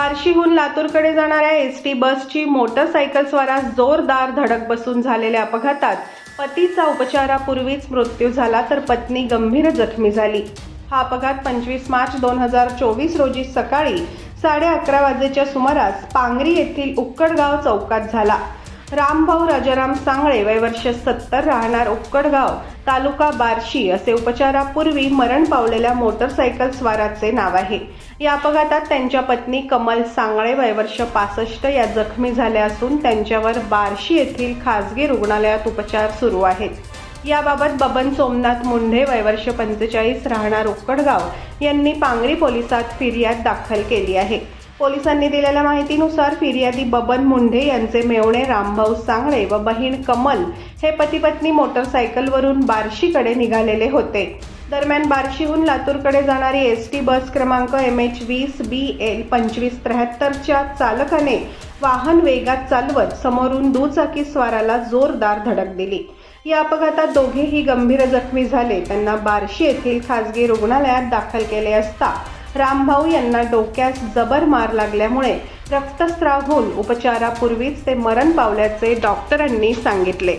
बार्शीहून लातूरकडे जाणाऱ्या S T बसची मोटरसायकलस्वारास जोरदार धडक बसून झालेल्या अपघातात पतीचा उपचारापूर्वीच मृत्यू झाला तर पत्नी गंभीर जखमी झाली. हा अपघात पंचवीस मार्च दोन हजार चोवीस रोजी सकाळी साडे अकरा वाजेच्या सुमारास पांगरी येथील उक्कडगाव चौकात झाला. रामभाऊ राजाराम सांगळे वय वर्ष सत्तर राहणार उक्कडगाव तालुका बार्शी असे उपचारापूर्वी मरण पावलेल्या मोटरसायकल स्वाराचे नाव आहे. या अपघातात त्यांच्या पत्नी कमल सांगळे वय वर्ष पासष्ट या जखमी झाल्या असून त्यांच्यावर बार्शी येथील खासगी रुग्णालयात उपचार सुरू आहेत. याबाबत बबन सोमनाथ मुंढे वय वर्ष पंचेचाळीस राहणार उक्कडगाव यांनी पांगरी पोलिसात फिर्याद दाखल केली आहे. पोलिसांनी दिलेल्या माहितीनुसार फिर्यादी बबन मुंढे यांचे मेवणे रामभाऊ सांगळे व बहीण कमल हे पती पत्नी मोटरसायकलवरून बार्शीकडे निघालेले होते. दरम्यान बार्शीहून लातूरकडे जाणारी एस टी बस क्रमांक एम एच वीस बी एल पंचवीस त्र्याहत्तरच्या चालकाने वाहन वेगात चालवत समोरून दुचाकी स्वाराला जोरदार धडक दिली. या अपघातात दोघेही गंभीर जखमी झाले. त्यांना बार्शी येथील खासगी रुग्णालयात दाखल केले असता रामभाऊ यांना डोक्यास जबर मार लागल्यामुळे रक्तस्राव होऊन उपचारापूर्वीच ते मरण पावल्याचे डॉक्टरांनी सांगितले.